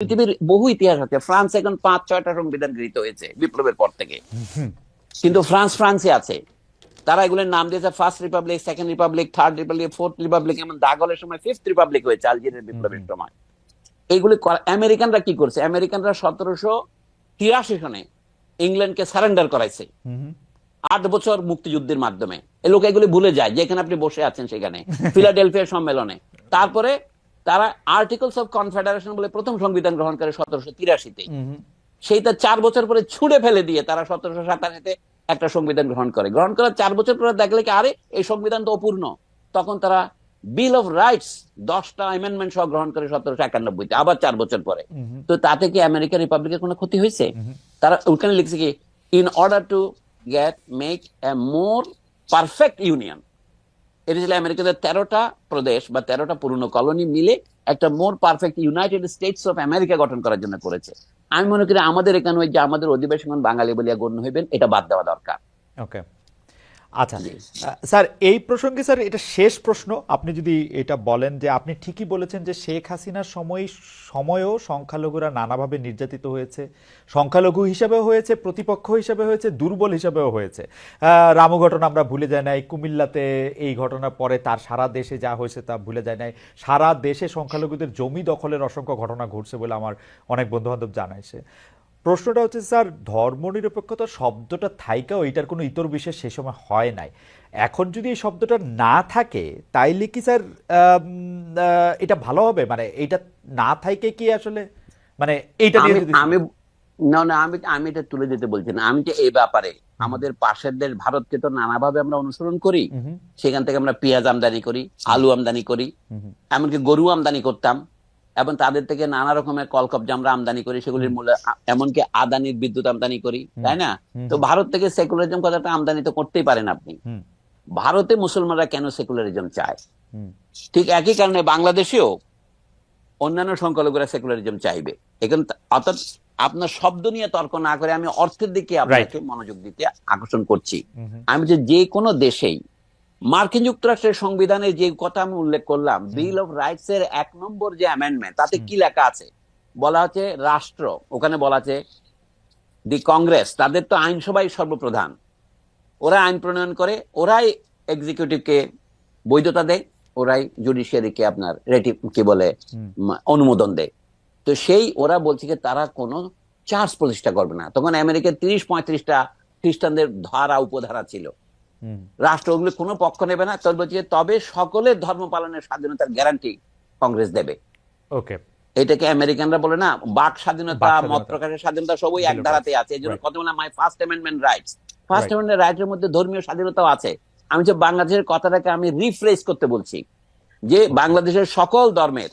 পৃথিবীর বহু ইতিহাস আছে। ফ্রান্স এখন পাঁচ ছয়টা সংবিধান গৃহীত হয়েছে বিপ্লবের পর থেকে। কিন্তু ফ্রান্স ফ্রান্সে আছে। তারা এগুলোর নাম দিয়েছে first republic second republic third republic fourth republic এমন দাগলের সময় ফিফথ রিপাবলিক হয়েছে আলজেরিয়ার বিপ্লবের সময়। এইগুলি আমেরিকানরা কি করছে? আমেরিকানরা সতেরোশো তিরাশি সনে ইংল্যান্ডকে সারেন্ডার করাইছে। আট বছর মুক্তিযুদ্ধের মাধ্যমে। এ লোক এগুলি ভুলে যায় যেখানে আপনি বসে আছেন সেখানে। ফিলাডেলফিয়া সম্মেলনে। তারপরে তারা আর্টিকেলস অফ কনফেডারেশন বলে প্রথম সংবিধান গ্রহণ করে সতেরোশো তিরাশিতে। সেইটা চার বছর পরে ছুড়ে ফেলে দিয়ে তারা সতেরোশো সাতাশিতে একটা সংবিধান গ্রহণ করে। গ্রহণ করার চার বছর পরে দেখলে কি আরে এই সংবিধান তো অপূর্ণ। তখন তারা বিল অফ রাইটস দশটা অ্যামেন্ডমেন্ট সহ গ্রহণ করে সতেরোশো একানব্বইতে আবার চার বছর পরে। তো তাতে কি আমেরিকা রিপাবলিকের কোনো ক্ষতি হয়েছে? তারা ওখানে লিখছে কি in order to get make a more perfect union এটা ছিল আমেরিকাদের তেরোটা প্রদেশ বা তেরোটা পুরনো কলোনি মিলে একটা more perfect United States of America গঠন করার জন্য করেছে। আমি মনে করি আমাদের এখানে যে আমাদের অধিবেশন বাঙালি বলিয়া গণ্য হইবেন, এটা বাদ দেওয়া দরকার। ওকে আচ্ছা স্যার এই প্রসঙ্গে স্যার এটা শেষ প্রশ্ন। আপনি যদি এটা বলেন যে আপনি ঠিকই বলেছেন যে শেখ হাসিনার সময় সময়েও সংখ্যালঘুরা নানাভাবে নির্যাতিত হয়েছে। সংখ্যালঘু হিসাবেও হয়েছে প্রতিপক্ষ হিসাবে হয়েছে দুর্বল হিসাবেও হয়েছে। রামু ঘটনা আমরা ভুলে যাই নাই কুমিল্লাতে এই ঘটনার পরে তার সারা দেশে যা হয়েছে তা ভুলে যায় নাই। সারা দেশে সংখ্যালঘুদের জমি দখলের অসংখ্য ঘটনা ঘটছে বলে আমার অনেক বন্ধুবান্ধব জানাইছে প্রশ্নটা হচ্ছে স্যার ধর্মনিরপেক্ষতা শব্দটা থাইকাও এটার কোনো ইতর বিশেষ সে সময় হয় নাই। এখন যদি এই শব্দটা না থাকে তাইলে কি স্যার এটা ভালো হবে? মানে এটা না থাইকে কি আসলে? মানে এইটা আমি আমি না না আমি আমি এটা তুলে দিতে বলছি না। আমি যে এই ব্যাপারে আমাদের পাশের দেশ ভারতকে তো নানাভাবে আমরা অনুসরণ করি। সেখান থেকে আমরা পেঁয়াজ আমদানি করি আলু আমদানি করি এমনকি গরু আমদানি করতাম। এবং তাদের থেকে নানা রকমের কলকবজা আমরা আমদানি করি সেগুলির মূল্য এমনকি আদানির বিদ্যুৎ আমদানি করি তাই না? তো ভারত থেকে সেকুলারিজম কথাটা আমদানি তো করতেই পারেন আপনি। ভারতে মুসলমানরা কেন সেকুলারিজম চায়? ঠিক একই কারণে বাংলাদেশেও অন্যান্য সংখ্যালঘুরা সেকুলারিজম চাইবে। এখানে অর্থাৎ আপনার শব্দ নিয়ে তর্ক না করে আমি অর্থের দিকে আপনাকে মনোযোগ দিতে আকর্ষণ করছি। আমি যে যে কোনো দেশেই মার্কিন যুক্তরাষ্ট্রের সংবিধানে যে কথা আমি উল্লেখ করলাম বিল অফ রাইটস এর এক নম্বর যে অ্যামেন্ডমেন্ট তাতে কি লেখা আছে? বলা হচ্ছে রাষ্ট্র ওখানে বলা আছে দি কংগ্রেস তাদের তো আইনসভাই সর্বপ্রধান। ওরা আইন প্রণয়ন করে ওরাই এক্সিকিউটিভকে বৈধতা দেয় ওরাই জুডিশিয়ারিকে আপনার রেটি কি বলে অনুমোদন দেয়। তো সেই ওরা বলছে যে তারা কোনো চার্জ প্রতিষ্ঠা করবে না। তখন আমেরিকার তিরিশ পঁয়ত্রিশটা খ্রিস্টানদের ধারা উপধারা ছিল। রাষ্ট্র ওগুলো কোনো পক্ষ নেবে না। তবে বলছে তবে সকলের ধর্ম পালনের স্বাধীনতার গ্যারান্টি কংগ্রেস দেবে। ওকে। এটাকে আমেরিকানরা বলে না বাক স্বাধীনতা। মত প্রকাশের স্বাধীনতা সবই এক ধারাতে আছে। এই জন্য. কত বলে my first amendment rights first. Amendment রাইটের মধ্যে ধর্মীয় স্বাধীনতাও আছে। আমি যে বাংলাদেশের কথাটাকে আমি রিফ্রেশ করতে বলছি যে বাংলাদেশের সকল ধর্মের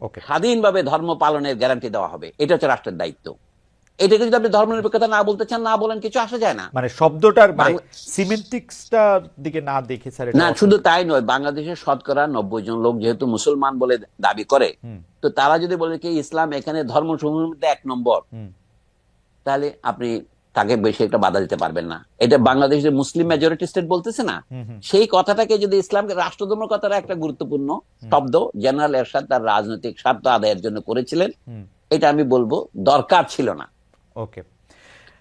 ওকে স্বাধীনভাবে ধর্ম পালনের গ্যারান্টি দেওয়া হবে। এটা হচ্ছে রাষ্ট্রের দায়িত্ব। এটাকে যদি আপনি ধর্মনিরপেক্ষতা না বলতে চান না বলেন কিছু আসা যায় না। মানে শব্দটার মানে সিমেন্টিক্সটার দিকে না দেখে স্যার না শুধু তাই নয় বাংলাদেশের শতকরা নব্বই জন লোক যেহেতু মুসলমান বলে দাবি করে তো তারা যদি বলে কি ইসলাম এখানে ধর্ম মধ্যে এক নম্বর তাহলে আপনি তাকে বেশি একটা বাধা দিতে পারবেন না। এটা বাংলাদেশের মুসলিম মেজরিটি স্টেট বলতেছে না সেই কথাটাকে যদি ইসলামকে রাষ্ট্রধর্ম কথাটা একটা গুরুত্বপূর্ণ শব্দ জেনারেল এরশাদ তার রাজনৈতিক স্বার্থ আদায়ের জন্য করেছিলেন এটা আমি বলব দরকার ছিল না। ওকে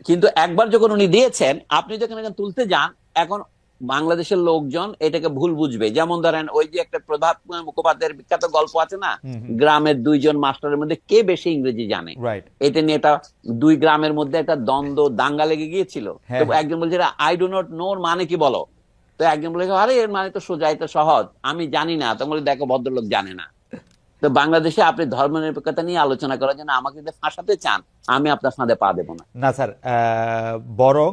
কিন্তু একবার যখন উনি দিয়েছেন আপনি যখন এখানে তুলতে যান এখন বাংলাদেশের লোকজন এটাকে ভুল বুঝবে। যেমন ধরেন ওই যে একটা প্রভাত মুখোপাধ্যায়ের বিখ্যাত গল্প আছে না? গ্রামের দুইজন মাস্টারের মধ্যে কে বেশি ইংরেজি জানে? এটা নিয়ে একটা দুই গ্রামের মধ্যে একটা দ্বন্দ্ব দাঙ্গা লেগে গিয়েছিল। হ্যাঁ, তো হ্যাঁ। একজন বলছে আই ডো নট নো মানে কি বলো? তো একজন বলে আরে এর মানে তো সোজা এটা সহজ। আমি জানি না। তখন বলে দেখো ভদ্রলোক জানে না। তো বাংলাদেশে আপনি ধর্ম নিরপেক্ষতা নিয়ে আলোচনা করার জন্য আমাকে ফাঁসাতে চান, আমি আপনার ফাঁদে পা দেবো না। না, স্যার বরং